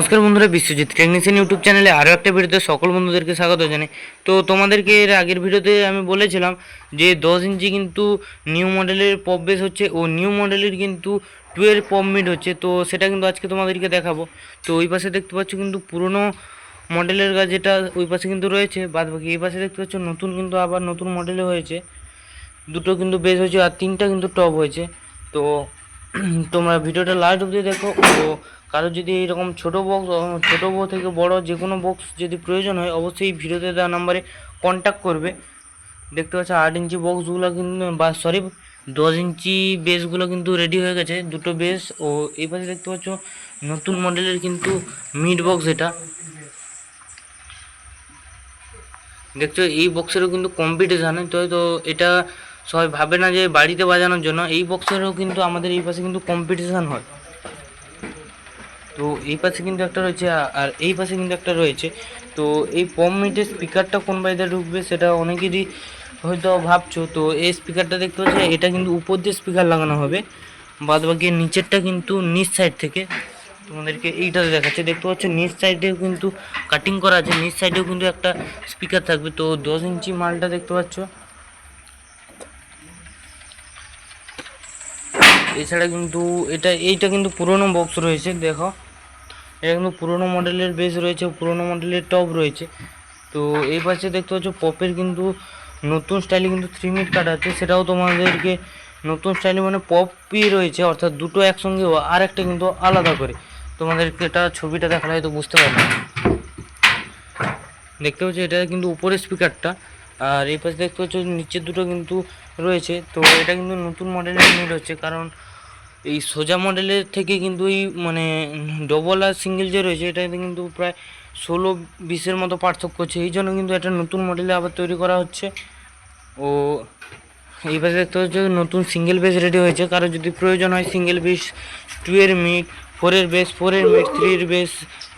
নমস্কার বন্ধুরা, Biswajit technician YouTube চ্যানেলে আরও একটা ভিডিওতে সকল বন্ধুদেরকে স্বাগত জানাই। তো তোমাদেরকে এর আগের ভিডিওতে আমি বলেছিলাম যে দশ ইঞ্চি কিন্তু নিউ মডেলের পপ বেস হচ্ছে ও নিউ মডেলের কিন্তু টুয়েলভ পপ মিড হচ্ছে। তো সেটা কিন্তু আজকে তোমাদেরকে দেখাবো। তো ওই পাশে দেখতে পাচ্ছ কিন্তু পুরনো মডেলের গাছ যেটা ওই পাশে কিন্তু রয়েছে বাদ বাকি এই পাশে দেখতে পাচ্ছ নতুন কিন্তু আবার নতুন মডেলে হয়েছে। দুটো কিন্তু বেস হয়েছে আর তিনটা কিন্তু টপ হয়েছে। তো তোমরা ভিডিওটা লাস্ট অবধি দেখো। ও, কারও যদি এইরকম ছোটো বক্স ছোটো বউ থেকে বড় যে কোনো বক্স যদি প্রয়োজন হয়, অবশ্যই ভিডিওতে দেওয়া নাম্বারে কন্ট্যাক্ট করবে। দেখতে পাচ্ছ, আট ইঞ্চি বক্সগুলো কিন্তু, বা সরি দশ ইঞ্চি বেসগুলো কিন্তু রেডি হয়ে গেছে, দুটো বেস ও এই পাশে দেখতে পাচ্ছ, নতুন মডেলের কিন্তু মিড বক্স এটা। দেখছ, এই বক্সেরও কিন্তু কম্পিটিশান তো তো এটা সবাই ভাবে না যে বাড়িতে বাজানোর জন্য। এই বক্সেরও কিন্তু আমাদের এই পাশে কিন্তু কম্পিটিশান হয়। তো এই পাশে কিন্তু একটা রয়েছে, আর এই পাশে কিন্তু একটা রয়েছে। তো এই পম মিটের স্পিকারটা কোন বাড়িতে ঢুকবে সেটা অনেকেরই হয়তো ভাবছ। তো এই স্পিকারটা দেখতে পাচ্ছি, এটা কিন্তু উপর দিয়ে স্পিকার লাগানো হবে। বাদ বাকি নিচেরটা কিন্তু নিচ সাইড থেকে। তোমাদেরকে এইটাতে দেখাচ্ছে। দেখতে পাচ্ছ, নিচ সাইডেও কিন্তু কাটিং করা আছে। নিচ সাইডেও কিন্তু একটা স্পিকার থাকবে। তো দশ ইঞ্চি মালটা দেখতে পাচ্ছ। এছাড়া কিন্তু এটা, এইটা কিন্তু পুরনো বক্স রয়েছে, দেখো। এটা কিন্তু পুরনো মডেলের বেস রয়েছে, পুরনো মডেলের টপ রয়েছে। তো এই পাশে দেখতে পাচ্ছ পপের কিন্তু নতুন স্টাইলে কিন্তু থ্রি মিট কাট আছে। সেটাও তোমাদেরকে নতুন স্টাইলে মানে পপই রয়েছে, অর্থাৎ দুটো একসঙ্গে আর একটা কিন্তু আলাদা করে। তোমাদেরকে এটা ছবিটা দেখালে হয়তো বুঝতে পারবে। দেখতে পাচ্ছ, এটা কিন্তু উপরের স্পিকারটা আর এই পাশে দেখতে পাচ্ছ নিচের দুটো কিন্তু রয়েছে। তো এটা কিন্তু নতুন মডেলের মিল হচ্ছে, কারণ এই সোজা মডেলের থেকে কিন্তু এই মানে ডবল আর সিঙ্গেল যে রয়েছে, এটাতে কিন্তু প্রায় ষোলো বিশের মতো পার্থক্য হচ্ছে। এই জন্য কিন্তু একটা নতুন মডেলে আবার তৈরি করা হচ্ছে। ও, এই পাশে দেখতে পাচ্ছ নতুন সিঙ্গেল বেস রেডি হয়েছে। কারও যদি প্রয়োজন হয় সিঙ্গেল বেস টু এর মিট ফোরের বেস ফোরের মিট থ্রির বেস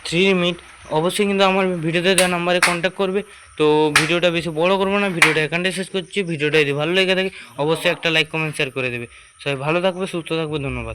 থ্রির মিট অবশ্যই কিন্তু আমার ভিডিওতে দেওয়া নাম্বারে কন্ট্যাক্ট করবে। তো ভিডিওটা বেশি বড় করব না, ভিডিওটা এখানটাই শেষ করছি। ভিডিওটা যদি ভালো লেগে থাকে, অবশ্যই একটা লাইক কমেন্ট শেয়ার করে দেবে। সবাই ভালো থাকবে, সুস্থ থাকবে, ধন্যবাদ।